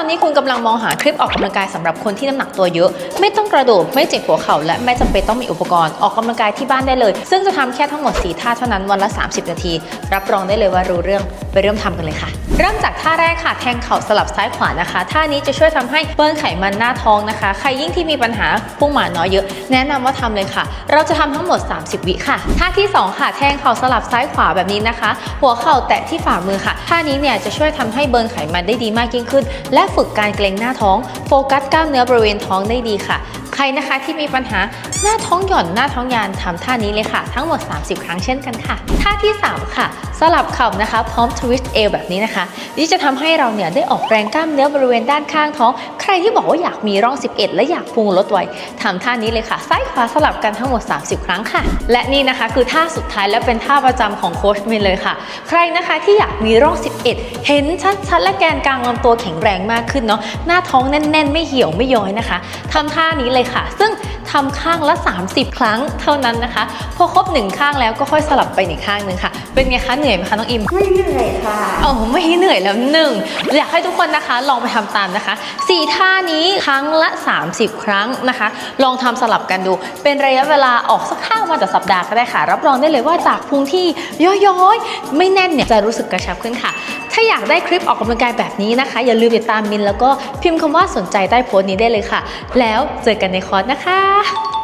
ตอนนี้คุณกำลังมองหาคลิปออกกำลังกายสำหรับคนที่น้ำหนักตัวเยอะ ไม่ต้องกระโดดไม่เจ็บหัวเข่าและไม่จำเป็นต้องมีอุปกรณ์ออกกำลังกายที่บ้านได้เลย ซึ่งจะทำแค่ทั้งหมด 4 ท่าเท่านั้นวันละ 30 นาที รับรองได้เลยว่ารู้เรื่องไปเริ่มทำกันเลยค่ะ เริ่มจากท่าแรกค่ะแทงเข่าสลับซ้ายขวานะคะ ท่านี้จะช่วยทำให้เบิร์นไขมันหน้าท้องนะคะ ใครยิ่งที่มีปัญหาพุ่งหมาน้อยเยอะ แนะนำว่าทำเลยค่ะ เราจะทำทั้งหมด 30 วิค่ะ ท่าที่ 2 ค่ะแทงเข่าสลับซ้ายขวาแบบนี้นะคะ หัวเข่าแตะที่ฝ่ามือค่ะ ท่านี้เนี่ยจะช่วยทำให้เบิร์นไขมันได้ดีมากยิ่งขึ้น และฝึกการเกร็งหน้าท้อง โฟกัสกล้ามเนื้อบริเวณท้องได้ดีค่ะ ใครนะคะที่มีปัญหาหน้าท้องหย่อนหน้าท้องยานทำท่านี้เลยค่ะ ทั้งหมด 30 ครั้งเช่นกันค่ะ ท่าที่ 3 ค่ะ สลับเข่านะคะ พร้อมทวิสต์เอวแบบนี้นะคะ นี่จะทำให้เราเนี่ยได้ออกแรงกล้ามเนื้อบริเวณด้านข้างท้อง ใครที่บอกว่าอยากมีร่อง 11 และอยากพุงลดไวทำท่านี้เลยค่ะซ้ายขวาสลับกันทั้งหมด 30 ครั้งค่ะ และนี่นะคะคือท่าสุดท้ายและเป็นท่าประจำของโค้ชมินเลยค่ะ ใครนะคะที่อยากมีร่อง 11 เห็นชัดๆและแกนกลางลำตัวแข็งแรงมากขึ้นเนาะหน้าท้องแน่น ๆ ไม่เหี่ยวไม่ย้อยนะคะทำท่านี้เลยค่ะ ซึ่งทำข้างละ 30 ครั้งเท่านั้นนะคะ พอครบหนึ่งข้างแล้วก็ค่อยสลับไปอีกข้างหนึ่งค่ะ เป็นไงคะเหนื่อยไหมคะน้องอิมไม่เหนื่อยค่ะโอ้ไม่เหนื่อยแล้วหนึ่งอยากให้ทุกคนนะคะลองไปทำตามนะคะสี่ท่านี้ครั้งละ 30 ครั้งนะคะ ลองทำสลับกันดู เป็นระยะเวลาออกสักข้างวันต่อสัปดาห์ก็ได้ค่ะ รับรองได้เลยว่าจากพุงที่ย้อยๆ ไม่แน่นเนี่ยจะรู้สึกกระชับขึ้นค่ะ ถ้าอยากได้คลิปออกกำลังกายแบบนี้นะคะ อย่าลืมติดตามมิน แล้วก็พิมพ์คำว่าสนใจใต้โพสต์นี้ได้เลยค่ะ แล้วเจอกันในคอร์สนะคะ